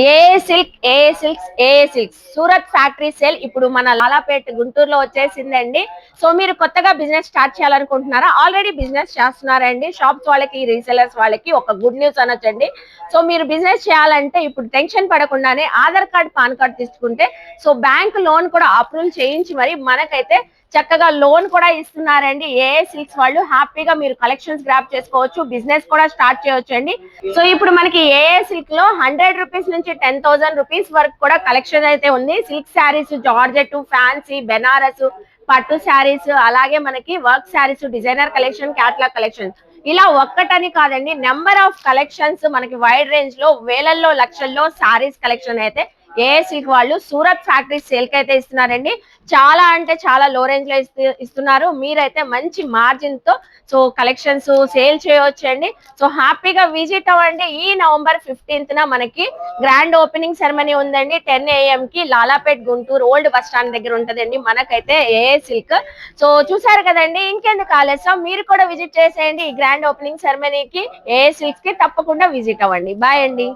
A silk A silks A silks. Surat factory sale ఇప్పుడు మన లాలాపేట్ గుంటూరులో వచ్చేసిందండి. సో మీరు కొత్తగా బిజినెస్ స్టార్ట్ చేయాలనుకుంటున్నారా? ఆల్రెడీ బిజినెస్ చేస్తున్నారండి. షాప్స్ వాళ్ళకి రీసెలర్స్ వాళ్ళకి ఒక గుడ్ న్యూస్ అనొచ్చండి. సో మీరు బిజినెస్ చేయాలంటే ఇప్పుడు టెన్షన్ పడకుండానే ఆధార్ కార్డ్ పాన్ కార్డ్ తీసుకుంటే సో బ్యాంక్ లోన్ కూడా అప్రూవల్ చేయించి మరి మనకైతే చక్కగా లోన్ కూడా ఇస్తున్నారండి. ఏ సిల్క్స్ వాళ్ళు హ్యాపీగా మీరు కలెక్షన్స్ గ్రాప్ చేసుకోవచ్చు బిజినెస్ కూడా స్టార్ట్ చేయొచ్చు అండి సో ఇప్పుడు మనకి ఏ సిల్క్లో హండ్రెడ్ రూపీస్ నుంచి టెన్ థౌసండ్ రూపీస్ వరకు కూడా కలెక్షన్ అయితే ఉంది. Silk sarees georgette fancy Banaras పట్టు శారీస్ అలాగే మనకి work sarees designer collection catalogue collection ఇలా ఒక్కటని కాదండి నెంబర్ ఆఫ్ కలెక్షన్స్ మనకి వైడ్ రేంజ్లో వేలల్లో లక్షల్లో శారీస్ కలెక్షన్ అయితే ఏ సిల్క్ వాళ్ళు సూరత్ ఫ్యాక్టరీ సేల్కి అయితే ఇస్తున్నారండి. చాలా అంటే చాలా లో రేంజ్లో ఇస్తున్నారు. మీరైతే మంచి మార్జిన్తో సో కలెక్షన్స్ సేల్ చేయవచ్చు అండి సో హ్యాపీగా విజిట్ అవ్వండి. ఈ నవంబర్ ఫిఫ్టీన్త్ న మనకి గ్రాండ్ ఓపెనింగ్ సెరమనీ ఉందండి. టెన్ ఏఎం కి Lalapet Guntur old bus stand దగ్గర ఉంటదండి. మనకైతే ఏ సిల్క్ సో చూసారు కదండి ఇంకెందుకు ఆలస్యం? మీరు కూడా విజిట్ చేసేయండి ఈ గ్రాండ్ ఓపెనింగ్ సెరమనీకి ఏ సిల్క్కి తప్పకుండా విజిట్ అవ్వండి. బాయ్ అండి.